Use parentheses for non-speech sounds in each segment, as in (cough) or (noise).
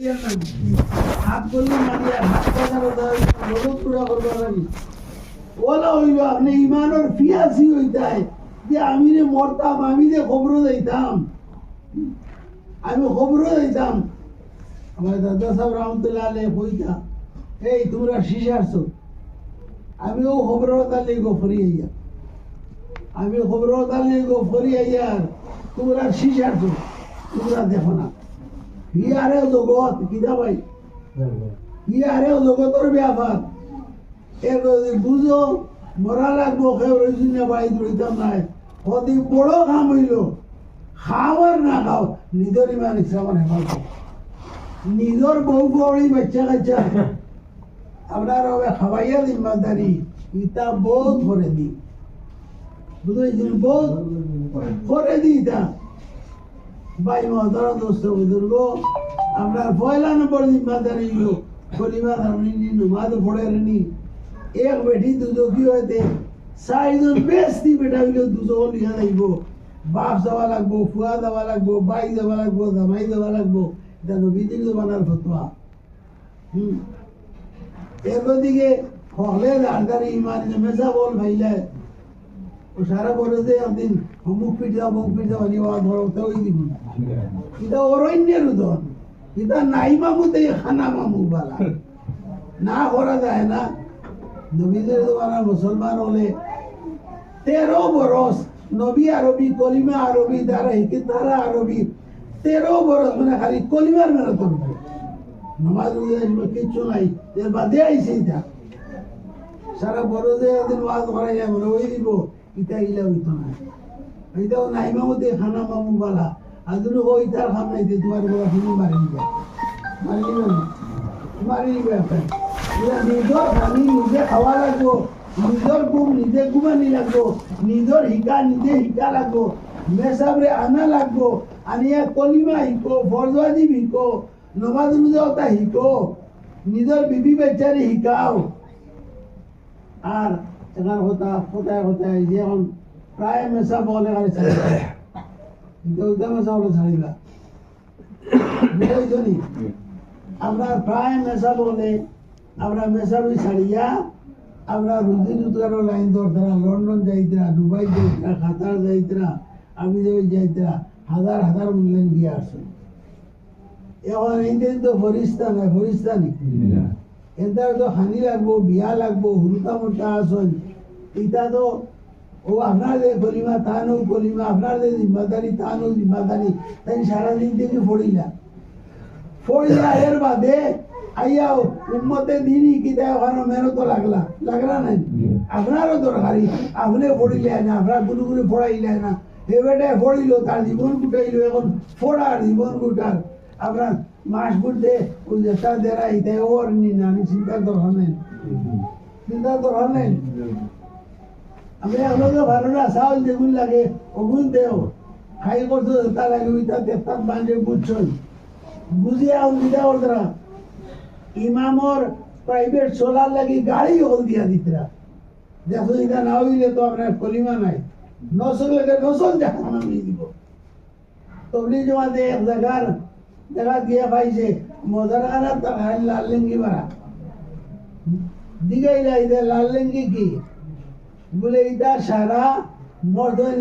আমি মরতাম আমি খবর দিতাম আমি খবর দিতাম আমার দাদা সাহেব রহমতুল্লাহ কইতা এই তোমরা শিশে আসছো আমি ও খবর গো ফরি আইয়া আমি খবর ফরি আইয়ার তোমরা শিশে আসছো তোমরা দেখো না। ইয়ারে জগৎ কিনা ভাই? ইয়ারে জগতর ব্যাপার এর যদি বুঝো মরা লাগবো কেউ রইছিল না বাড়ি রইতাম নাই। অতি বড় কাম হইল। খাওয়ার না খাও নিজের ইমান ইচ্ছা মানে নিজের বউ বড়ি বাচ্চা কাচ্চা আপনার হবে খাওয়াইয়া জিম্মাদারি ইটা বহুত করে দি বুঝেছেন বহুত করে দি ইটা। ভাই মহতর দোস্ত বুজুর্গ আপনার পয়লা নম্বর জিম্মাদারি হইল পরিবার আপনি নমাজ পড়ে নি এক বেটি দুজো কি হইতে? চাৰিজন বেশি বেটা হইলেও দুজো লিখা লাগিব বাপ যাবা লাগবো, ফুয়া যাবা লাগবো, বাই যাবা লাগবো, জামাই যাবা লাগবো। এটা নবীজির জমানার ফতোয়া। হুম। এরপদিকে হলে দাঁড়দারি ইমান মেসা বল ভাইলে। ও সারা বলে যে অমুক পিঠা অমুক পিঠা অনিবা ধরো তো ওই দিব এটা অরণ্যের উদন এটা নাই মামুতে খানা মামু বালা। না করা যায় না। নবীদের জমানা মুসলমান হলে তেরো বরস নবী আরবি, কলিমা আরবি তারা হিকে তারা আরবি, তেরো বরস মানে খালি কলিমার মেলা করবে নমাজ কিচ্ছু নাই, এর বাদে আইসে সারা বড় যে ওয়াজ করা যায় ওই দিব। ইটা ইলা হইতো না। এটাও নাই মামুতে খানা মামু বালা। আদুন ওই তার খাম দিয়ে তোমার বড় হিনি মারি নিবে। মারি নিবে না? মারি নিবে নিজের খানি নিজে খাওয়া লাগবো, নিজের ঘুম নিজে ঘুমানি লাগবো, নিজের শিকা নিজে শিকা লাগবো, মেসাবরে আনা লাগবো, আনিয়া কলিমা শিকো ফরজওয়াজি শিকো নমাজ রোজা ওটা শিকো নিজের বিবি বেচারি শিকাও আর এখানে কথা কোথায় কোথায় এখন প্রায় মেসা বলে গাড়ি ছাড়িবা কিন্তু ওইটা মেসা বলে ছাড়িবা বুঝলি আমরা প্রায় মেসা বলে, আমরা মেসাবি ছাড়িয়া, আমরা রুজি রোজগার লাইন ধরতারা, লন্ডন যাইতরা, দুবাই যাইতরা, কাতার যাইতরা আমি যাইতরা, হাজার হাজার মূল্যায়ন দিয়ে আসুন এখন এইদিন তো ফরিস্তা নাই। এদের তো হানি লাগবো, বিয়া লাগবো হুরুকা মোটা আসন এটা তো, ও আপনার যে কলিমা তা নো কলিমা আপনার যে জিম্মাদারি তা নো জিম্মাদারি তাই সারাদিন থেকে ফড়িলা ফড়িলা এর বাদে, আইয়া, উম্মতে দিনই কি দেয় ওখানে মেহনত লাগলা। লাগলা নাই? আপনারও দরকারি আপনি ফড়িলে না আপনারগুলো গুলো ফড়াইলে না। এবারে ফড়িল তার জীবন গুটাইল, এখন ফোড়ার জীবন গুটার আপনার মাস ওই যেটা দেরা ইতে ওর নি না, আমি নেই চিন্তার দরকার নেই আমি আপনাকে ভালো না চাউল যেগুন লাগে, ওগুন দেও। খাই করছ তা লাগে ওইটা তেতাত বান্ধে বুঝছই। বুঝিয়ে দিতে ওরা ইমামর প্রাইভেট চলার লাগি গাড়ি হল দিয়া দিতরা। দেখো এটা না হইলে তো আপনার কলিমা নাই। নচলে নচল দেখা আমি দিব। তবলি জমাতে এক জায়গার দেখা গিয়ে পাইছে মজার খারাপ খাই লাল লেঙ্গি মারা লাল লেঙ্গি কি? বলে এটা সারা মর্দন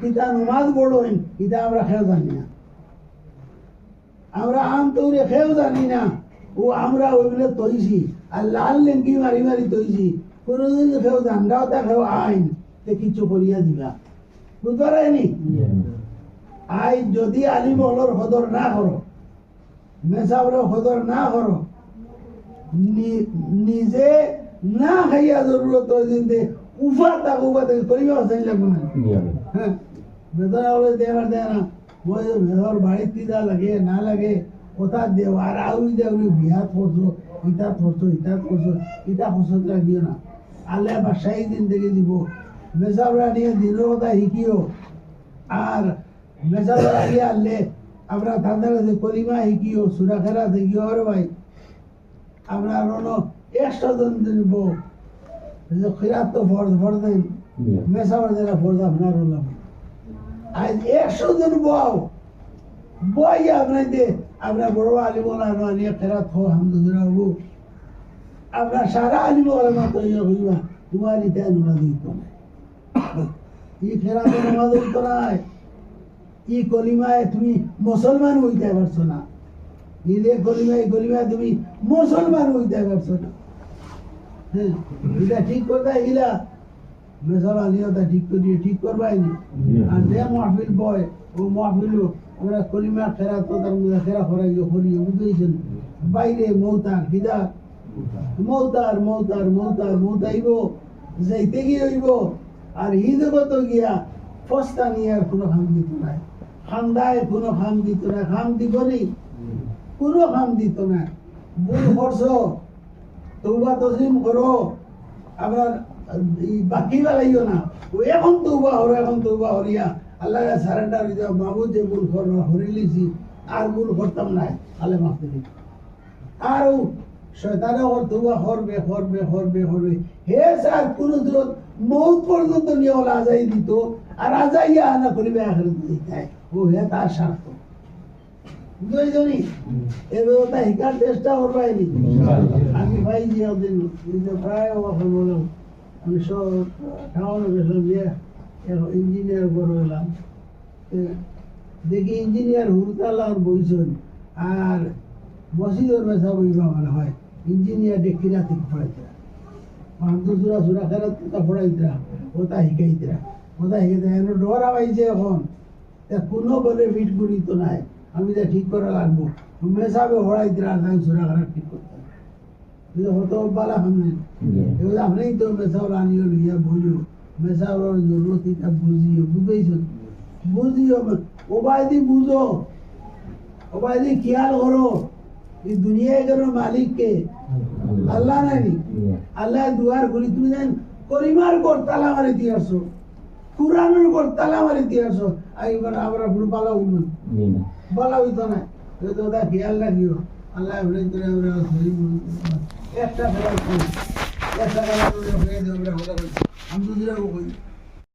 কিতা নমাজ পড়েন এটা আমরা খেয়েও জানি না। আমরা আম তৌরে খেয়েও জানি না। ও আমরা ওইগুলো তৈছি আর লাল লেঙ্গি মারি মারি তৈছি। কোনোদিন খেয়েও জানরাও তা খেয়েও আইন তে কিছু করিয়া দিবা। বুঝতে পারেনি আই যদি আলিম হলর সদর না করো মেসাবর সদর না করো। নিজে না খাইয়া জরুরত দিতে উফা তাক উফা তাক করিবা চাই লাগবো না। হ্যাঁ বেদনা হলে দেওয়ার দেয় না। মই বেদর বাড়ির তিদা লাগে না লাগে কোথা দেও আর আউই দেও বিহাত করছ ইটা করছ ইটা করছ ইটা খসত লাগিও না। আল্লাহ বাসাই দিন থেকে দিব। মেসাবরা নিয়ে দিনের কথা শিখিও আর মেসাবরা নিয়ে আনলে আমরা তাদের কাছে কলিমা শিখিও সুরাখেরা দেখিও আর ভাই? আমরা রনো একশো জন দিব খিরাত তো ফর্দ ফর্দেন মেসাবার যারা ফর্দ আপনার হলাম আজ একশো জন বউ বই আপনাদের আমরা বড় আলিম আনিয়ে ফেরাত হো হামদুলিল্লাহ হব। আমরা সারা আলিম ওলামা তৈরি হইবা তোমার ইটা নামাজ হইতো না। (coughs) ই ফেরাতে নামাজ হইতো না। ই কলিমায় তুমি মুসলমান হইতে পারছ না। ঈদে কলিমায় কলিমায় তুমি মুসলমান হইতে পারছ না। হ্যাঁ এটা ঠিক ঠিক করিয়ে, ঠিক করবাই আর যে বয়, ও আমরা কলিমা খেরা তো তার মধ্যে বুঝেছেন বাইরে মৌতার বিদা। মৌতার মৌতার মৌতার মৌতাইব যাইতে গিয়ে হইব। আর ঈদগত গিয়া, ফস্তা নিয়ে আর কোনো দিত নাই। খান্দায়, কোনো খাম দিত না খাম দিব নি কোনো খাম দিত না। ভুল করছ, তৌবা তসলিম করো, আবার বাকি বেলাইও না। ও এখন তৌবা হরো এখন তৌবা হরিয়া আল্লাহ সারেন্ডার হয়ে যাও বাবু যে ভুল করো হরিলিছি আর ভুল করতাম না আলে দিই আর শয়তানে ওর তৌবা করবে করবে করবে করবে। হে স্যার, কোন মৌত পর্যন্ত নিয়ে ওলা আজাই দিত, আর আজাইয়া আনা করিবে আখেরাত দিতে। ও তার স্বার্থ। দুইজনই শিকার চেষ্টা করবাইনি। আমি যে প্রায় বললাম আমি সব টাউনে গেছিলাম যে ইঞ্জিনিয়ার বড় হলাম দেখি ইঞ্জিনিয়ার হুরতালার বইছেন আর মসজিদের বেসা বইবা মানে হয় ইঞ্জিনিয়ার পড়াইতরা। পান্তসুরা সুরা খেরাত তা শিকাইতে এন ডর আবাইছে এখন। তা কোনো করে মিট করি তো নাই। আমি তা ঠিক করা লাগবো। মেশাবে হড়াই দিলে আর নাই সুরা খারাপ ঠিক করতে হতো বালা সামনে। এবার আপনি তো মেশাওর আনিও লইয়া বুঝো মেশাওর জরুরত এটা বুঝিও বুঝেছ বুঝিও ওবায়দি বুঝো ওবায়দি খেয়াল করো এই দুনিয়া কেন মালিককে আল্লাহ। নাই আল্লাহ দুয়ার করি তুমি জান করিমার কর তালা মারে দিয়ে আসো কুরানোর উপর তালা মারি দিয়ে আসো এইবার আমরা পুরো পালা হইব বলা হইত না। তো ওটা খেয়াল রাখিও। আল্লাহ এবারে করে আমরা একটা ফেরাই করি। একটা ফেরাই করে ফেরাই দিয়ে